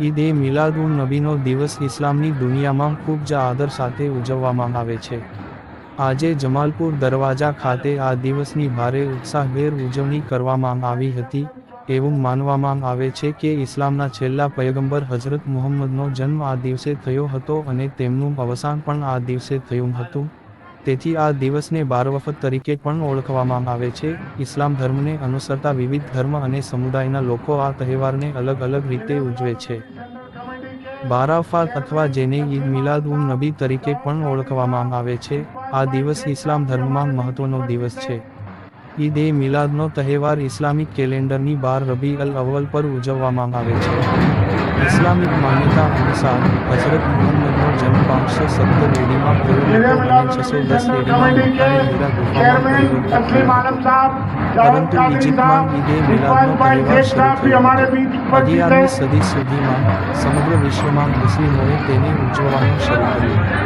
ઈદ એ મિલાદુલ નબીનો દિવસ ઇસ્લામની દુનિયામાં ખૂબ જ આદર સાથે ઉજવવામાં આવે છે. આજે જમાલપુર દરવાજા ખાતે આ દિવસની ભારે ઉત્સાહભેર ઉજવણી કરવામાં આવી હતી. એવું માનવામાં આવે છે કે ઇસ્લામના છેલ્લા પયગંબર હઝરત મુહમ્મદનો જન્મ આ દિવસે થયો હતો અને તેમનું અવસાન પણ આ દિવસે થયું હતું. તેથી આ દિવસને બારવફત તરીકે પણ ઓળખવામાં આવે છે. ઇસ્લામ ધર્મને અનુસરતા વિવિધ ધર્મ અને સમુદાયના લોકો આ તહેવારને અલગ અલગ રીતે ઉજવે છે. બારાફાત અથવા જેને ઈદ મિલાદ ઉન નબી તરીકે પણ ઓળખવામાં આવે છે. આ દિવસ ઇસ્લામ ધર્મમાં મહત્વનો દિવસ છે. ઈદ એ મિલાદનો તહેવાર ઇસ્લામિક કેલેન્ડરની બાર રબી અલ અવ્વલ પર ઉજવવામાં આવે છે. ઇસ્લામિક માન્યતા અનુસાર હઝરત મુહમ્મદનો પાંચસો સત્તર હતો અને છસો દસ હતો પરંતુ ઇજિપ્તમાં ઈદ એ મિલાદનો તહેવાર શરૂ હતો અગિયારમી સદી સુધીમાં સમગ્ર વિશ્વમાં મુસ્લિમોએ તેને ઉજવવાનું શરૂ કર્યું.